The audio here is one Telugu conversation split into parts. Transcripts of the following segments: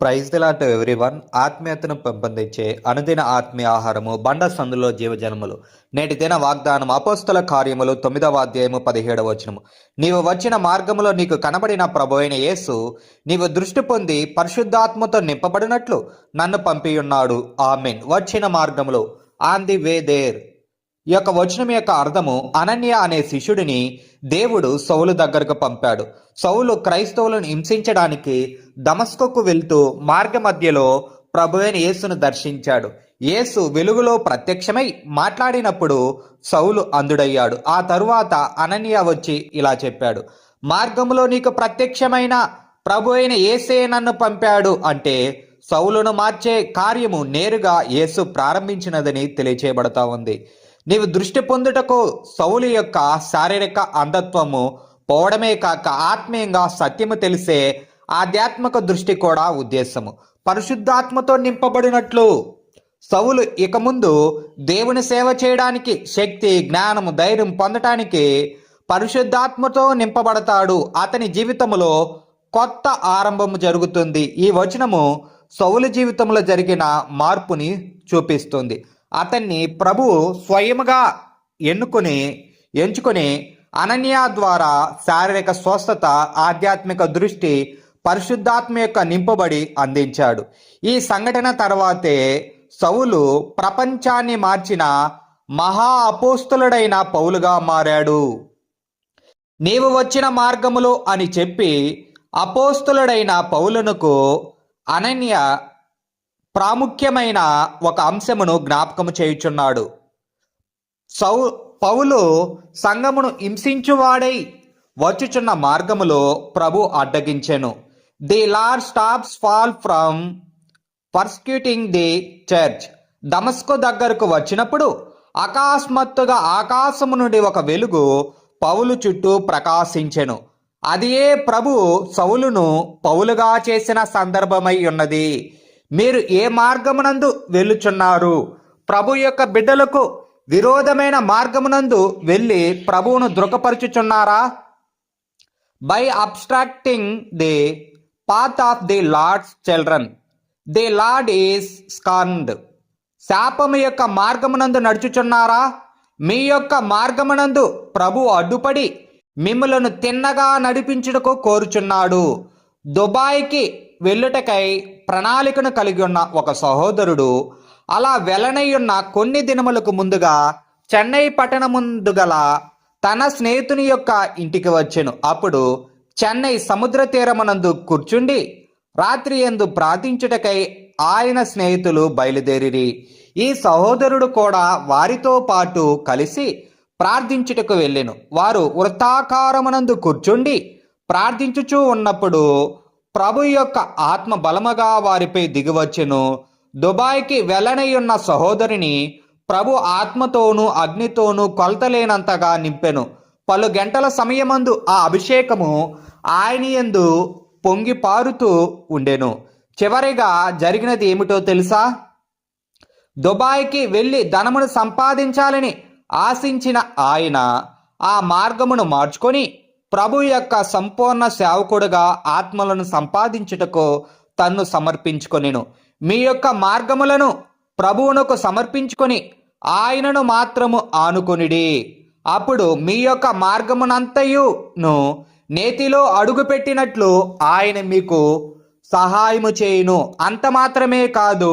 Praise దిలాట్ everyone. ఆత్మీయతను పెంపొందించే అనుదిన ఆత్మీయ ఆహారము బండ సందులో జీవజన్మలు. నేటి దిన వాగ్దానం అపోస్తుల కార్యములు తొమ్మిదవ అధ్యాయము పదిహేడవ వచనము. నీవు వచ్చిన మార్గములో నీకు కనబడిన ప్రభు అయిన యేసు నీవు దృష్టి పొంది పరిశుద్ధాత్మతో నింపబడినట్లు నన్ను పంపియున్నాడు. ఆమెన్. వచ్చిన మార్గములో. ఆన్ ది వే దేర్ ఈ యొక్క వచనం యొక్క అర్థము అనన్య అనే శిష్యుడిని దేవుడు సౌలు దగ్గరకు పంపాడు. సౌలు క్రైస్తవులను హింసించడానికి దమస్కకు వెళ్తూ మార్గ మధ్యలో ప్రభువైన యేసును దర్శించాడు. యేసు వెలుగులో ప్రత్యక్షమై మాట్లాడినప్పుడు సౌలు అందుడయ్యాడు. ఆ తరువాత అనన్య వచ్చి ఇలా చెప్పాడు. మార్గంలో నీకు ప్రత్యక్షమైన ప్రభు అయిన ఏసే నన్ను పంపాడు అంటే సౌలును మార్చే కార్యము నేరుగా యేసు ప్రారంభించినదని తెలియచేయబడతా ఉంది. నీవు దృష్టి పొందుటకు సౌలు యొక్క శారీరక అంధత్వము పోవడమే కాక ఆత్మీయంగా సత్యము తెలిసే ఆధ్యాత్మిక దృష్టి కూడా ఉద్దేశము. పరిశుద్ధాత్మతో నింపబడినట్లు సవులు ఇక ముందు దేవుని సేవ చేయడానికి శక్తి జ్ఞానము ధైర్యం పొందటానికి పరిశుద్ధాత్మతో నింపబడతాడు. అతని జీవితంలో కొత్త ఆరంభము జరుగుతుంది. ఈ వచనము సౌలు జీవితంలో జరిగిన మార్పుని చూపిస్తుంది. అతన్ని ప్రభు స్వయముగా ఎన్నుకొని ఎంచుకొని అనన్య ద్వారా శారీరక స్వస్థత ఆధ్యాత్మిక దృష్టి పరిశుద్ధాత్మ యొక్క నింపబడి అందించాడు. ఈ సంఘటన తర్వాతే సౌలు ప్రపంచాన్ని మార్చిన మహా అపోస్తులుడైన పౌలుగా మారాడు. నీవు వచ్చిన మార్గములు అని చెప్పి అపోస్తులుడైన పౌలునకు అనన్య ప్రాముఖ్యమైన ఒక అంశమును జ్ఞాపకము చేయుచున్నాడు. సౌ పౌలు సంఘమును హింసించువాడై వచ్చుచున్న మార్గములో ప్రభు అడ్డగించెను. The Lord stops Paul from persecuting the church దమస్కు దగ్గరకు వచ్చినప్పుడు అకస్మాత్తుగా ఆకాశము నుండి ఒక వెలుగు పౌలు చుట్టూ ప్రకాశించెను. అదియే ప్రభు సౌలును పౌలుగా చేసిన సందర్భమై ఉన్నది. మీరు ఏ మార్గమునందు వెళ్ళుచున్నారు? ప్రభు యొక్క బిడ్డలకు విరోధమైన మార్గమునందు వెళ్ళి ప్రభువును దృఢపరచుచున్నారా? By obstructing the path of the Lord's children the Lord is scorned శాపము యొక్క మార్గమునందు నడుచుచున్నారా? మీ యొక్క మార్గమునందు ప్రభు అడ్డుపడి మిమ్మలను తిన్నగా నడిపించుటకు కోరుచున్నాడు. దుబాయ్కి వెళ్ళుటకై ప్రణాళికను కలిగి ఉన్న ఒక సహోదరుడు అలా వెలనయ్యున్న కొన్ని దినములకు ముందుగా చెన్నై పట్టణముందు గల తన స్నేహితుని యొక్క ఇంటికి వచ్చెను. అప్పుడు చెన్నై సముద్ర తీరమునందు కూర్చుండి రాత్రి ఎందు ప్రార్థించుటకై ఆయన స్నేహితులు బయలుదేరిరి. ఈ సహోదరుడు కూడా వారితో పాటు కలిసి ప్రార్థించుటకు వెళ్ళెను. వారు వృత్తాకారమునందు కూర్చుండి ప్రార్థించుచూ ఉన్నప్పుడు ప్రభు యొక్క ఆత్మ బలముగా వారిపై దిగివచ్చెను. దుబాయ్కి వెళ్ళనయ్యున్న సహోదరిని ప్రభు ఆత్మతోనూ అగ్నితోనూ కొలతలేనంతగా నింపెను. పలు గంటల సమయమందు ఆ అభిషేకము ఆయన యందు పొంగి పారుతూ ఉండెను. చివరిగా జరిగినది ఏమిటో తెలుసా? దుబాయ్కి వెళ్ళి ధనమును సంపాదించాలని ఆశించిన ఆయన ఆ మార్గమును మార్చుకొని ప్రభు యొక్క సంపూర్ణ సేవకుడుగా ఆత్మలను సంపాదించుటకు తన్ను సమర్పించుకొనిను. మీ యొక్క మార్గములను ప్రభువునకు సమర్పించుకొని ఆయనను మాత్రము ఆనుకొనిడి. అప్పుడు మీ యొక్క మార్గమునంతయును నేతిలో అడుగుపెట్టినట్లు ఆయన మీకు సహాయము చేయును. అంత మాత్రమే కాదు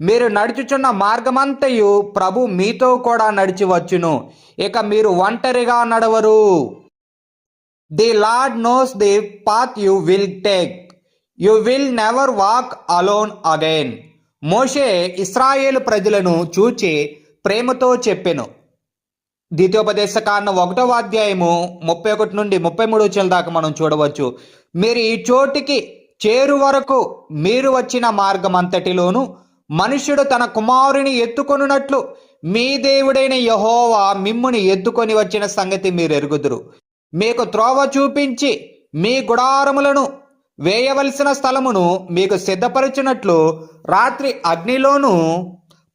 మీరు నడుచుచున్న మార్గమంతయు ప్రభు మీతో కూడా నడిచి వచ్చును ఇక మీరు ఒంటరిగా నడవరు. The Lord knows the path you will take you will never walk alone again మోషే ఇస్రాయేల్ ప్రజలను చూచి ప్రేమతో చెప్పెను. ద్వితీయోపదేశ కారణం ఒకటో అధ్యాయము ముప్పై ఒకటి నుండి ముప్పై మూడు వచ్చేల దాకా మనం చూడవచ్చు. మీరు ఈ చోటికి చేరు వరకు మీరు వచ్చిన మార్గం అంతటిలోను మనుష్యుడు తన కుమారుని ఎత్తుకొనున్నట్లు మీ దేవుడైన యహోవా మిమ్ముని ఎత్తుకొని వచ్చిన సంగతి మీరు ఎరుగుదురు. మీకు త్రోవ చూపించి మీ గుడారములను వేయవలసిన స్థలమును మీకు సిద్ధపరిచినట్లు రాత్రి అగ్నిలోనూ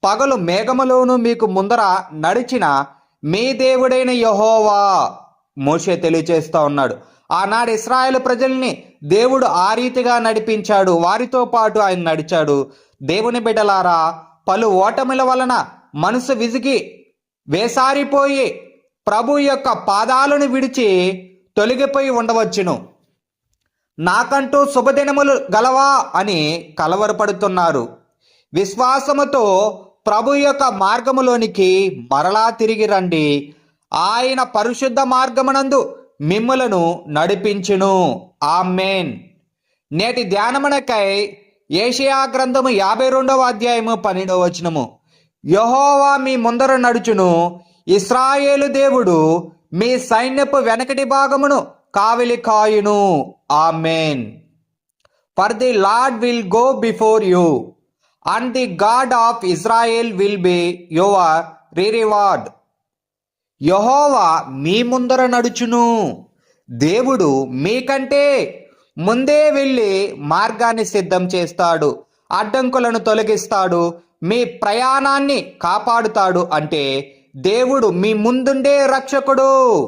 పగలు మేఘములోను మీకు ముందర నడిచిన మీ దేవుడైన యహోవా మోషే తెలియచేస్తూ ఉన్నాడు. ఆనాడు ఇస్రాయేల్ ప్రజల్ని దేవుడు ఆ రీతిగా నడిపించాడు వారితో పాటు ఆయన నడిచాడు. దేవుని బిడ్డలారా పలు ఓటముల వలన మనసు విసిగి వేసారిపోయి ప్రభు యొక్క పాదాలను విడిచి తొలగిపోయి ఉండవచ్చును. నాకంటూ శుభదినములు గలవా అని కలవరపడుతున్నారు. విశ్వాసముతో ప్రభు యొక్క మార్గములోనికి మరలా తిరిగి రండి. ఆయన పరిశుద్ధ మార్గమునందు మిమ్ములను నడిపించును. ఆమెన్. నేటి ధ్యానమునకై ఏషియా గ్రంథము యాభై రెండవ అధ్యాయము పన్నెండవ వచనము. యహోవా మీ ముందర నడుచును. ఇస్రాయేలు దేవుడు మీ సైన్యపు వెనకటి భాగమును కావిలి కాయును. Amen. For the Lord will go before you and the God of Israel will be your reward యహోవా మీ ముందర నడుచును. దేవుడు మీకంటే ముందే వెళ్ళి మార్గాన్ని సిద్ధం చేస్తాడు అడ్డంకులను తొలగిస్తాడు మీ ప్రయాణాన్ని కాపాడుతాడు అంటే దేవుడు మీ ముందుండే రక్షకుడు.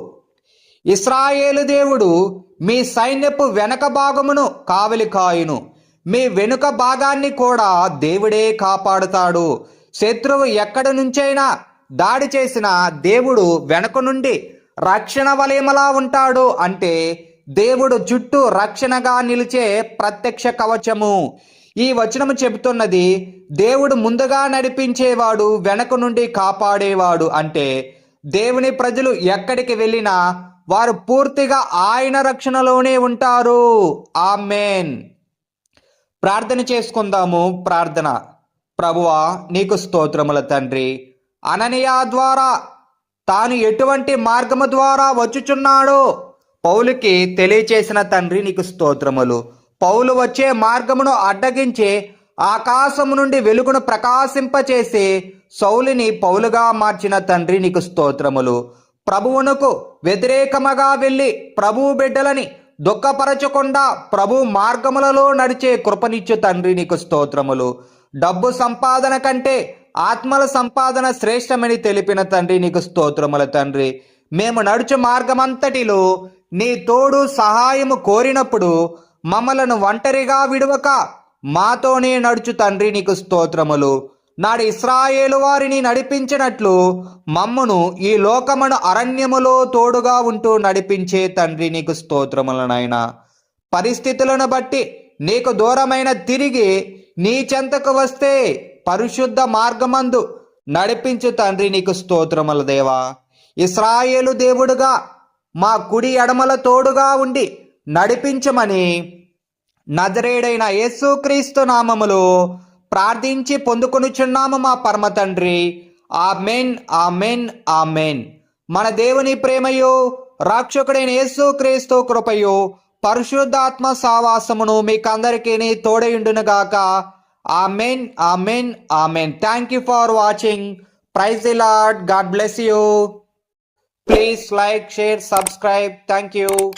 ఇస్రాయేలు దేవుడు మీ సైన్యపు వెనక భాగమును కావలి కాయును. మీ వెనుక భాగాన్ని కూడా దేవుడే కాపాడుతాడు. శత్రువు ఎక్కడి నుంచైనా దాడి చేసిన దేవుడు వెనక నుండి రక్షణ వలయమలా ఉంటాడు అంటే దేవుడు చుట్టూ రక్షణగా నిలిచే ప్రత్యక్ష కవచము. ఈ వచనము చెబుతున్నది దేవుడు ముందుగా నడిపించేవాడు వెనక నుండి కాపాడేవాడు అంటే దేవుని ప్రజలు ఎక్కడికి వెళ్ళినా వారు పూర్తిగా ఆయన రక్షణలోనే ఉంటారు. ఆ మేన్ ప్రార్థన చేసుకుందాము ప్రార్థన. ప్రభువా నీకు స్తోత్రముల తండ్రి. అననీయ ద్వారా తాను ఎటువంటి మార్గము ద్వారా వచ్చుచున్నాడో పౌలుకి తెలియచేసిన తండ్రి నీకు స్తోత్రములు. పౌలు వచ్చే మార్గమును అడ్డగించి ఆకాశము నుండి వెలుగును ప్రకాశింపచేసి సౌలిని పౌలుగా మార్చిన తండ్రి నీకు స్తోత్రములు. ప్రభువునకు వ్యతిరేకముగా వెళ్ళి ప్రభువు బిడ్డలని దుఃఖపరచకుండా ప్రభు మార్గములలో నడిచే కృపనిచ్చు తండ్రి నీకు స్తోత్రములు. డబ్బు సంపాదన కంటే ఆత్మల సంపాదన శ్రేష్టమని తెలిపిన తండ్రి నీకు స్తోత్రముల తండ్రి. మేము నడుచు మార్గమంతటిలో నీ తోడు సహాయము కోరినప్పుడు మమ్మలను ఒంటరిగా విడువక మాతోనే నడుచు తండ్రి నీకు స్తోత్రములు. నాడు ఇస్రాయేలు వారిని నడిపించినట్లు మమ్మను ఈ లోకమును అరణ్యములో తోడుగా ఉంటూ నడిపించే తండ్రి నీకు స్తోత్రములనైనా నాయన. పరిస్థితులను బట్టి నీకు దూరమైన తిరిగి నీ చెంతకు వస్తే పరిశుద్ధ మార్గమందు నడిపించు తండ్రి నీకు స్తోత్రముల దేవా. ఇస్రాయేలు దేవుడుగా మా కుడి ఎడమల తోడుగా ఉండి నడిపించమని నజరేడైన యేసుక్రీస్తు నామములో ప్రార్థించి పొందుకొనుచున్నాము మా పరమ తండ్రి. ఆమెన్ ఆమెన్ ఆమెన్. మన దేవుని ప్రేమయు రాక్షకుడైన యేసుక్రీస్తు కృపయో పరిశుద్ధాత్మ సావాసమును మీకందరికీ తోడయుండునుగాక. ఆమెన్ ఆమెన్ amen. Thank you for watching praise the Lord God bless you please like share subscribe thank you